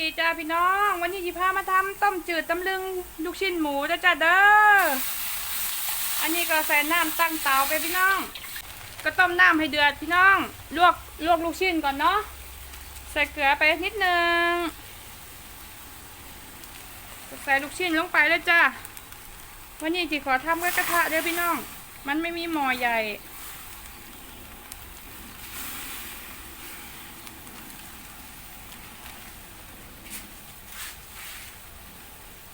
ดีจ้าพี่น้อง วันนี้ยี่พามาทำต้มจืดตำลึงลูกชิ้นหมูจ้าจ้าเด้อ อันนี้ก็ใส่น้ำตั้งเตาไปพี่น้อง ก็ต้มน้ำให้เดือดพี่น้อง ลวกลวกลูกชิ้นก่อนเนาะ ใส่เกลือไปนิดนึง ใส่ลูกชิ้นลงไปเลยจ้า วันนี้จีขอทำกับกระทะเด้อพี่น้อง มันไม่มีหม้อใหญ่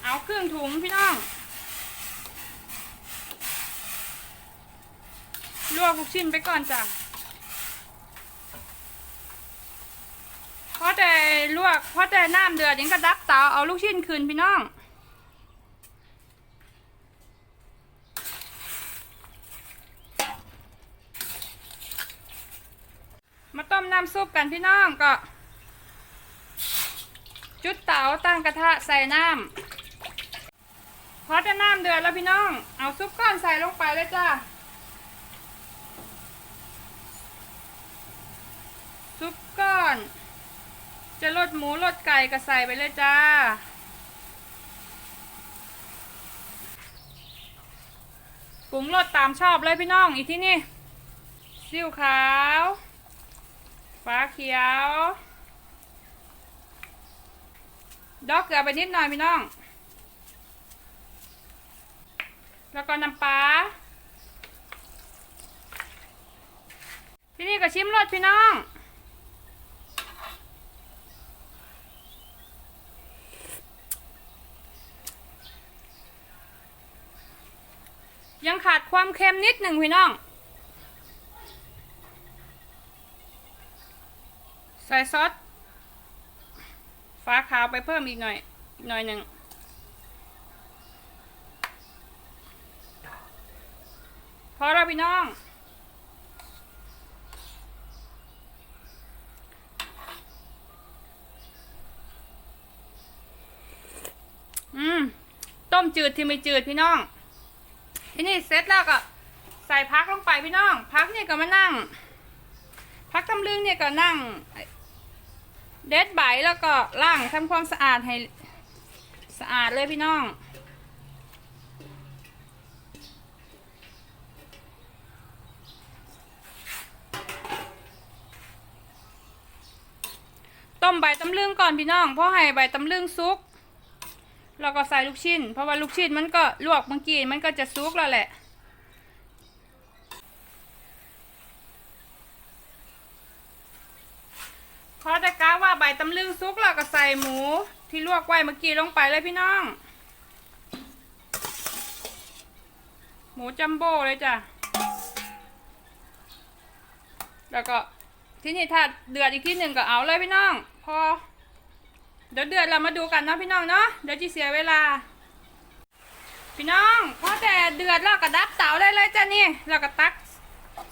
เอา ครึ่งถุงพี่น้อง ลวกลูกชิ้นไปก่อนจ้ะเพราะแต่ลวกเพราะแต่น้ำเดือดยังก็ดับเตาเอาลูกชิ้นคืนพี่น้องมาต้มน้ำซุปกันพี่น้องก็ จุดเตาตั้งกระทะใส่น้ำ พอจะน้ำเดือดแล้วพี่น้อง เอาซุปก้อนใส่ลงไปเลยจ้าซุปก้อน จะลดหมูลดไก่ก็ใส่ไปเลยจ้า ปรุงรสตามชอบเลยพี่น้อง อีกที่นี่ซีอิ๊วขาวฟ้าเขียว ดอกเกลือไปนิดหน่อยพี่น้อง แล้วก็น้ำปลาที่นี่ก็ชิมรสพี่น้องยังขาดความเค็มนิดหนึ่งพี่น้อง ใส่ซอสฟ้าขาวไปเพิ่มอีกหน่อยอีกหน่อยหนึ่ง พอแล้วพี่น้อง อืม ต้มจืดที่ไม่จืดพี่น้อง ทีนี้เสร็จแล้วก็ใส่พักลงไปพี่น้อง พักเนี่ยก็มานั่ง พักตำลึงเนี่ยก็นั่ง เด็ดใบแล้วก็ล้างทำความสะอาดให้สะอาดเลยพี่น้อง มใบตำลึงก่อนพี่น้องเพราะให้ใบตำลึงซุกแล้วก็ใส่ลูกชิ้น เพราะว่าลูกชิ้นมันก็ลวกเมื่อกี้มันก็จะซุกแล้วแหละ พอจะกาว่าใบตำลึงซุกแล้วก็ใส่หมูที่ลวกไว้เมื่อกี้ลงไปเลยพี่น้อง หมูจัมโบ้เลยจ้ะ แล้วก็ที่นี่ถ้าเดือดอีกที่หนึ่งก็เอาเลยพี่น้อง อ เดี๋ยวเดือดเรามาดูกันเนาะพี่น้องเนาะเดี๋ยวจะเสียเวลา พี่น้องพอแต่เดือดแล้วก็ดับเตาได้เลยจ้ะนี่แล้วก็ตัก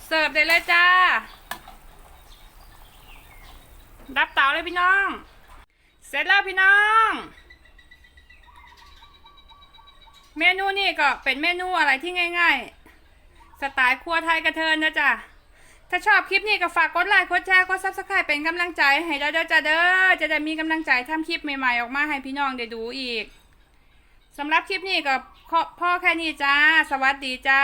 เสิร์ฟได้เลยจ้า ดับเตาเลยพี่น้อง เสร็จแล้วพี่น้องเมนูนี่ก็เป็นเมนูอะไรที่ง่าย ๆ สไตล์ครัวไทยกระเทินนะจ๊ะ ถ้าชอบคลิปนี้ก็ฝากกดไลค์กดแชร์กดซับสไครป์เป็นกำลังใจให้เราเด้อจ้าเด้อจะได้มีกำลังใจทำคลิปใหม่ๆออกมาให้พี่น้องได้ดูอีกสำหรับคลิปนี้ก็พ่อแค่นี้จ้า สวัสดีจ้า